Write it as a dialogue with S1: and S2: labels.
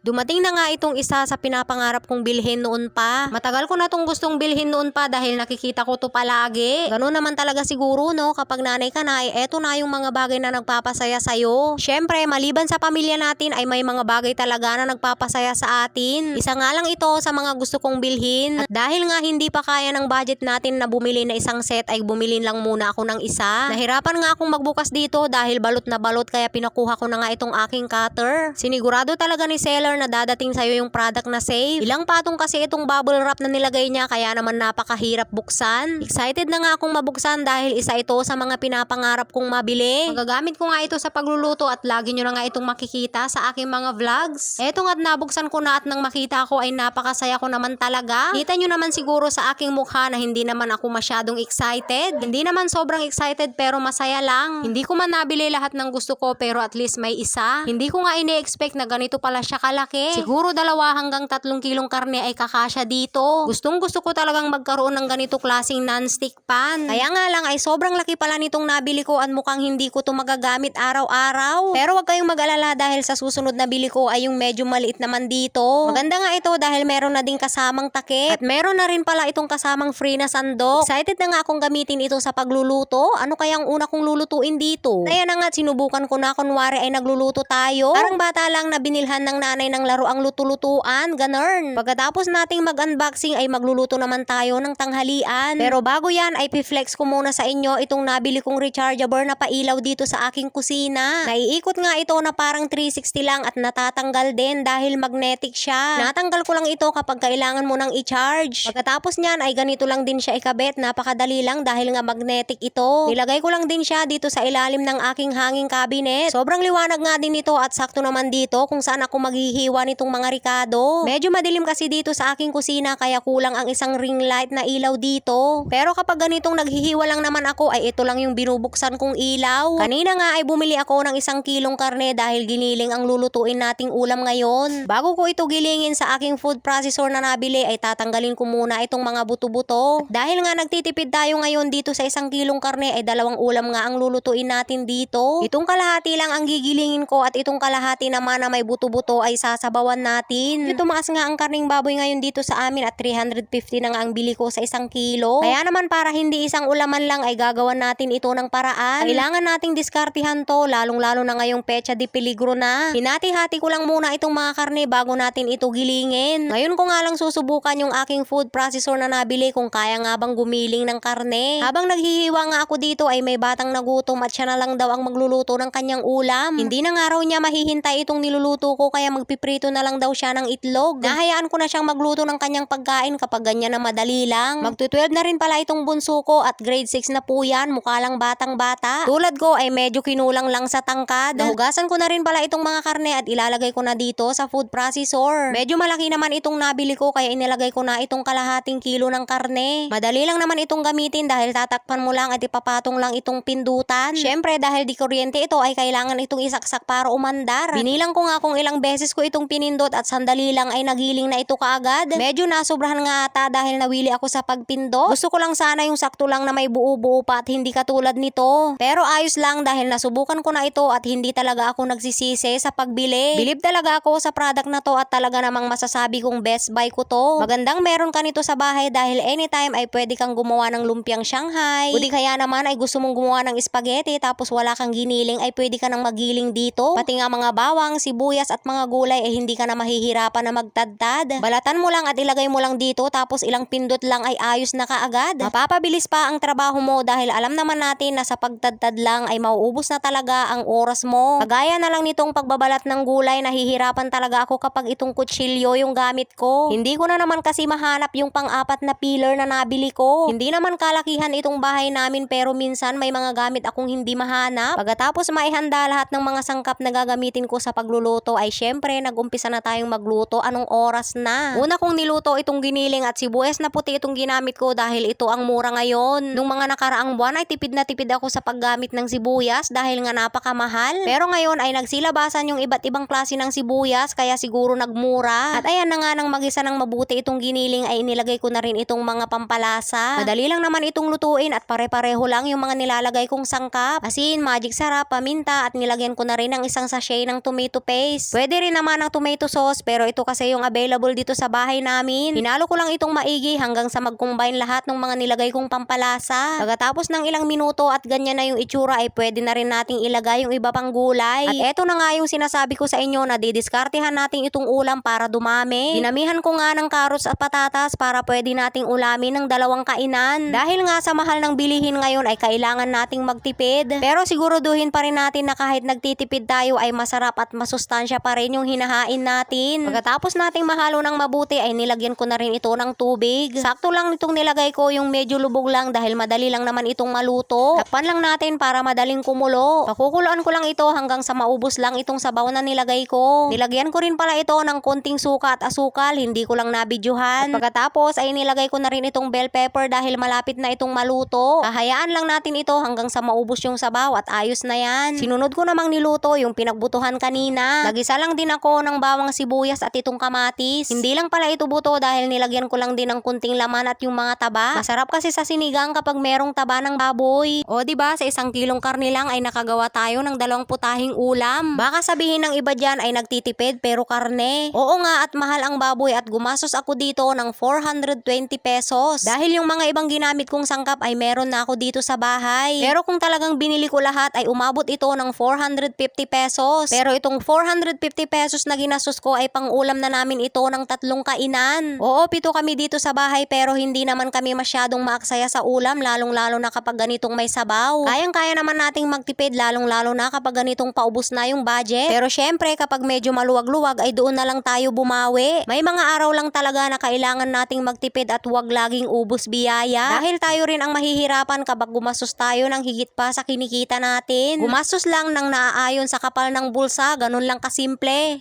S1: Dumating na nga itong isa sa pinapangarap kong bilhin noon pa. Matagal ko na itong gustong bilhin noon pa dahil nakikita ko to palagi. Ganun naman talaga siguro no, kapag nanay ka na ay eto na yung mga bagay na nagpapasaya sa'yo. Syempre, maliban sa pamilya natin ay may mga bagay talaga na nagpapasaya sa atin. Isa nga lang ito sa mga gusto kong bilhin. At dahil nga hindi pa kaya ng budget natin na bumili na isang set ay bumili lang muna ako ng isa. Nahirapan nga akong magbukas dito dahil balot na balot kaya pinakuha ko na nga itong aking cutter. Sinigurado talaga ni seller na dadating sa'yo yung product na safe. Ilang patong kasi itong bubble wrap na nilagay niya kaya naman napakahirap buksan. Excited na nga akong mabuksan dahil isa ito sa mga pinapangarap kong mabili. Magagamit ko nga ito sa pagluluto at lagi nyo na nga itong makikita sa aking mga vlogs. Eto nga't nabuksan ko na at nang makita ko ay napakasaya ko naman talaga. Kita nyo naman siguro sa aking mukha na hindi naman ako masyadong excited. Hindi naman sobrang excited pero masaya lang. Hindi ko man nabili lahat ng gusto ko pero at least may isa. Hindi ko nga ini-expect na ganito pala siya kalaki. Siguro dalawa hanggang tatlong kilong karne ay kakasya dito. Gustong gusto ko talagang magkaroon ng ganito klaseng non-stick pan. Kaya nga lang ay sobrang laki pala nitong nabili ko at mukhang hindi ko to magagamit araw-araw. Pero wag kayong mag-alala dahil sa susunod na bili ko ay yung medyo maliit naman dito. Maganda nga ito dahil meron na din kasamang takip. At meron na rin pala itong kasamang free na sandok. Excited na nga akong gamitin ito sa pagluluto. Ano kaya ang una kong lulutuin dito? Kaya na nga sinubukan ko na kunwari ay nagluluto tayo. Parang bata lang na binilhan ng nanay ng laro ang luto-lutuan. Ganun. Pagkatapos nating mag-unboxing ay magluluto naman tayo ng tanghalian. Pero bago yan ay piflex ko muna sa inyo itong nabili kong rechargeable na pailaw dito sa aking kusina. Naiikot nga ito na parang 360 lang at natatanggal din dahil magnetic siya. Natanggal ko lang ito kapag kailangan mo nang i-charge. Pagkatapos niyan ay ganito lang din siya ikabit. Napakadali lang dahil nga magnetic ito. Nilagay ko lang din siya dito sa ilalim ng aking hanging cabinet. Sobrang liwanag nga din ito at sakto naman dito kung saan ako maghihiwa nitong mga rikado. Medyo madilim kasi dito sa aking kusina kaya kulang ang isang ring light na ilaw dito. Pero kapag ganitong naghihiwa lang naman ako ay ito lang yung binubuksan kong ilaw. Kanina nga ay bumili ako ng isang kilong karne dahil giniling ang lulutuin nating ulam ngayon. Bago ko ito gilingin sa aking food processor na nabili ay tatanggalin ko muna itong mga buto-buto. Dahil nga nagtitipid tayo ngayon dito sa isang kilong karne ay dalawang ulam nga ang lulutuin natin dito. Itong kalahati lang ang gigilingin ko at itong kalahati naman na may buto-buto ay sasabawan natin. Ito tumaas nga ang karning baboy ngayon dito sa amin at 350 na nga ang bili ko sa isang kilo. Kaya naman para hindi isang ulaman lang ay gagawan natin ito ng paraan. Kailangan nating diskartihan to lalong-lalo na ngayong pecha di peligro na. Hinati-hati ko lang muna itong mga karne bago natin ito gilingin. Ngayon ko nga lang susubukan yung aking food processor na nabili kung kaya nga bang gumiling ng karne. Habang naghihiwa nga ako dito ay may batang nagutom at siya na lang daw ang magluluto ng kanyang ulam. Hindi na nga raw niya mahihintay itong niluluto ko kaya magpiprito na lang daw siya ng itlog. Nahayaan ko na siyang magluto ng kanyang pagkain kapag ganyan na madali lang. Magtu-12 na rin pala itong bunso ko at grade 6 na po yan. Mukha lang batang bata. Tulad ko ay medyo kinulang lang sa tangkad. Nahugasan ko na rin pala itong mga karne at ilalagay ko na dito sa food processor. Medyo malaki naman itong nabili ko kaya inilagay ko na itong kalahating kilo ng karne. Madali lang naman itong gamitin dahil tatakpan mo lang at ipapatong lang itong pindutan. Syempre dahil di kuryente ito ay kailangan itong isaksak para umandar. Binilang ko nga kung ilang beses ko itong pinindot at sandali lang ay nagiling na ito kaagad. Medyo nasobrahan nga ata dahil nawili ako sa pagpindot. Gusto ko lang sana yung sakto lang na may buo-buo pa at hindi katulad nito. Pero ayos lang dahil nasubukan ko na ito at hindi talaga ako nagsisisi sa pagbili. Bilib talaga ako sa product na to at talaga namang masasabi kong best buy ko to. Magandang meron ka nito sa bahay dahil anytime ay pwede kang gumawa ng lumpiang Shanghai. O di kaya naman ay gusto mong gumawa ng spaghetti tapos wala kang giniling ay pwede ka nang magiling dito. Pati nga mga bawang, sibuyas at mga gulay ay hindi ka na mahihirapan na magtadtad. Balatan mo lang at ilagay mo lang dito tapos ilang pindot lang ay ayos na kaagad. Mapapabilis pa ang trabaho mo dahil alam naman natin na sa pagtadtad lang ay mauubos na talaga ang oras mo. Kagaya na lang nitong pagbabalat ng gulay, nahihirapan talaga ako kapag itong kutsilyo yung gamit ko. Hindi ko na naman kasi mahanap yung pang-apat na pillar na nabili ko. Hindi naman kalakihan itong bahay namin pero minsan may mga gamit akong hindi mahanap. Pagkatapos maihanda lahat ng mga sangkap na gagamitin ko sa pagluluto ay syempre nag-umpisa na tayong magluto anong oras na. Una kong niluto itong giniling at sibuyas na puti itong ginamit ko dahil ito ang mura ngayon. Nung mga nakaraang buwan ay tipid na tipid ako sa paggamit ng sibuyas dahil nga napakamahal. Pero ngayon ay nagsilabasan yung iba't ibang klase ng sibuyas kaya siguro nagmura. At ayan na nga nang magisa ng mabuti itong giniling ay inilagay ko na rin itong mga pampalasa. Madali lang naman itong lutuin at pare-pareho lang yung mga nilalagay kong sangkap. Asin, magic sarap, paminta at nilagyan ko na rin ng isang sachet ng tomato paste. Pwede rin naman naman ng tomato sauce pero ito kasi yung available dito sa bahay namin. Hinalo ko lang itong maigi hanggang sa mag-combine lahat ng mga nilagay kong pampalasa. Pagkatapos ng ilang minuto at ganyan na yung itsura ay pwede na rin nating ilagay yung iba pang gulay. At eto na nga yung sinasabi ko sa inyo na didiskartehan natin itong ulam para dumami. Dinamihan ko nga ng carrots at patatas para pwede nating ulamin ng dalawang kainan. Dahil nga sa mahal ng bilihin ngayon ay kailangan nating magtipid. Pero siguraduhin pa rin natin na kahit nagtitipid tayo ay masarap at masustansya pa rin yung hinahain natin. Pagkatapos nating mahalo ng mabuti ay nilagyan ko na rin ito ng tubig. Sakto lang itong nilagay ko yung medyo lubog lang dahil madali lang naman itong maluto. Takpan lang natin para madaling kumulo. Pakukuluan ko lang ito hanggang sa maubos lang itong sabaw na nilagay ko. Nilagyan ko rin pala ito ng konting suka at asukal, hindi ko lang nabidyohan. At pagkatapos ay nilagay ko na rin itong bell pepper dahil malapit na itong maluto. Hahayaan lang natin ito hanggang sa maubos yung sabaw at ayos na yan. Sinunod ko namang niluto yung pinagbutuhan kanina. Nagisa lang din ako ng bawang sibuyas at itong kamatis. Hindi lang pala ito buto dahil nilagyan ko lang din ng kunting laman at yung mga taba. Masarap kasi sa sinigang kapag merong taba ng baboy. O ba sa isang kilong karne lang ay nakagawa tayo ng dalawang putahing ulam. Baka sabihin ng iba dyan ay nagtitipid pero karne. Oo nga at mahal ang baboy at gumastos ako dito ng 420 pesos. Dahil yung mga ibang ginamit kong sangkap ay meron na ako dito sa bahay. Pero kung talagang binili ko lahat ay umabot ito ng 450 pesos. Pero itong 450 pesos na ginastos ko ay pang ulam na namin ito ng tatlong kainan. Oo, pito kami dito sa bahay pero hindi naman kami masyadong maaksaya sa ulam lalong lalo na kapag ganitong may sabaw. Kayang-kaya naman nating magtipid lalong lalo na kapag ganitong paubos na yung budget. Pero syempre kapag medyo maluwag-luwag ay doon na lang tayo bumawi. May mga araw lang talaga na kailangan nating magtipid at huwag laging ubos biyaya. Dahil tayo rin ang mahihirapan kapag gumastos tayo ng higit pa sa kinikita natin. Gumastos lang ng naaayon sa kapal ng bulsa, ganun lang kasimple.